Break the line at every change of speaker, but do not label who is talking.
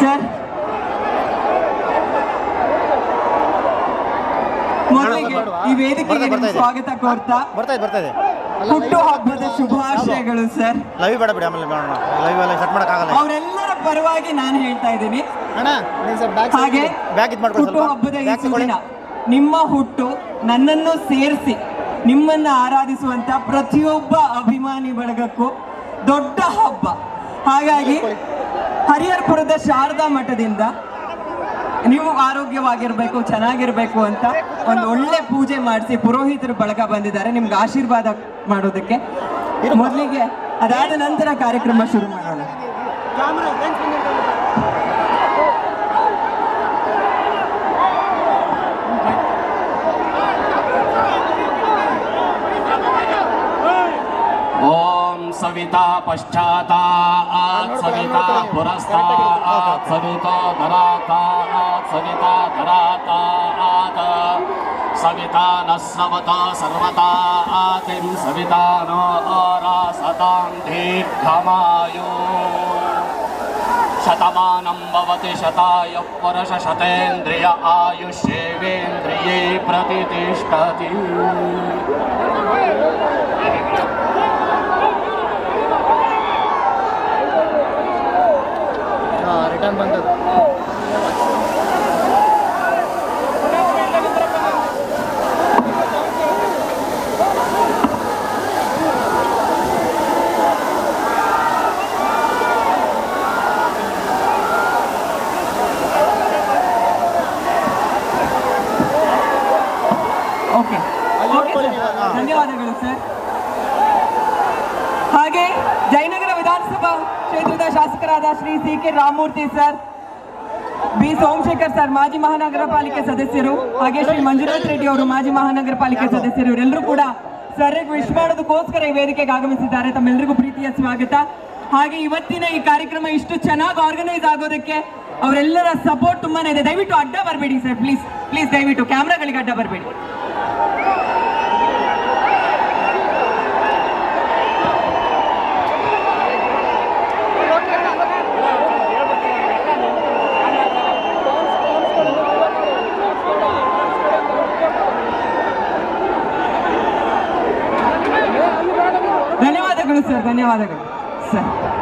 Sir? ಮೊದಲಿಗೆ ಈ ವೇದಿಕೆಗೆ ನಿಮ್ಗೆ ಸ್ವಾಗತ ಕೋರ್ತಾ.
ಬರ್ತಾ ಇದೆ ಬರ್ತಾ ಇದೆ
ಹುಟ್ಟು ಹಬ್ಬದ ಶುಭಾಶಯಗಳು ಸರ್.
ಲೈವ್ ಬೇಡ ಬಿಡಿ ಆಮೇಲೆ ಮಾಡೋಣ. ಲೈವ್ ಎಲ್ಲ ಸೆಟ್ ಮಾಡೋಕ್ಕಾಗಲ್ಲ
ಅವರೆಲ್ಲರ ಪರವಾಗಿ ನಾನು ಹೇಳ್ತಾ ಇದ್ದೀನಿ.
ಅಣ್ಣ ಸ್ವಲ್ಪ ಬ್ಯಾಗ್
ಹಾಗೆ
ಇದು ಮಾಡ್ಕೊಳ್ಳಿ
ಹುಟ್ಟು ಹಬ್ಬದ ಈ ಸುದಿನ ನಿಮ್ಮ ಹುಟ್ಟು ನನ್ನನ್ನು ಸೇರಿಸಿ ನಿಮ್ಮನ್ನ ಆರಾಧಿಸುವಂತ ಪ್ರತಿಯೊಬ್ಬ ಅಭಿಮಾನಿ ಬಳಗಕ್ಕೂ ದೊಡ್ಡ ಹಬ್ಬ. ಹಾಗಾಗಿ ಹರಿಹರಪುರದ ಶಾರದಾ ಮಠದಿಂದ ನೀವು ಆರೋಗ್ಯವಾಗಿರ್ಬೇಕು, ಚೆನ್ನಾಗಿರ್ಬೇಕು ಅಂತ ಒಂದು ಒಳ್ಳೆ ಪೂಜೆ ಮಾಡಿಸಿ ಪುರೋಹಿತರು ಬಳಗ ಬಂದಿದ್ದಾರೆ. ನಿಮ್ಗೆ ಆಶೀರ್ವಾದ ಮಾಡೋದಕ್ಕೆ ಮೊದಲಿಗೆ ಅದಾದ ನಂತರ ಕಾರ್ಯಕ್ರಮ ಶುರು ಮಾಡೋಣ.
सविता पश्चातात् सविता पुरस्तात् सविता धरातात् सविता धरातात् सविता नः सवता सर्वतातिं सविता नो आरासतां दीर्घमायो। शतमानं भवति शताय पुरुषशतेन्द्रिय आयुष्येवेन्द्रिये प्रतितिष्ठति।
ರಿಟರ್ನ್ ಬಂದದ್ದು.
ಓಕೆ. ಓಕೆ ಧನ್ಯವಾದಗಳು ಸರ್. ಹಾಗೆ ಜಯನಗರ ವಿಧಾನಸಭಾ ಕ್ಷೇತ್ರದ ಶಾಸಕರಾದ Shri C K Ramamurthy sir, B. Somashekhar sir, ಮಾಜಿ ಮಹಾನಗರ ಪಾಲಿಕೆ ಸದಸ್ಯರು, ಹಾಗೆ ಶ್ರೀ ಮಂಜುನಾಥ್ ರೆಡ್ಡಿ ಅವರು ಮಾಜಿ ಮಹಾನಗರ ಪಾಲಿಕೆ ಸದಸ್ಯರು ಇವರೆಲ್ಲರೂ ಕೂಡ ಸರ್ ವಿಶ್ ಮಾಡೋದಕ್ಕೋಸ್ಕರ ಈ ವೇದಿಕೆಗೆ ಆಗಮಿಸಿದ್ದಾರೆ. ತಮ್ಮೆಲ್ಲರಿಗೂ ಪ್ರೀತಿಯ ಸ್ವಾಗತ. ಹಾಗೆ ಇವತ್ತಿನ ಈ ಕಾರ್ಯಕ್ರಮ ಇಷ್ಟು ಚೆನ್ನಾಗಿ ಆರ್ಗನೈಸ್ ಆಗೋದಕ್ಕೆ ಅವರೆಲ್ಲರ ಸಪೋರ್ಟ್ ತುಂಬಾನೇ ಇದೆ. ದಯವಿಟ್ಟು ಅಡ್ಡ ಬರಬೇಡಿ ಸರ್ ಪ್ಲೀಸ್ ಪ್ಲೀಸ್ ದಯವಿಟ್ಟು. ಕ್ಯಾಮ್ರಾಗಳಿಗೆ ಅಡ್ಡ ಬರಬೇಡಿ. ಧನ್ಯವಾದಗಳು ಸರ್ ಧನ್ಯವಾದಗಳು. ಸರ್.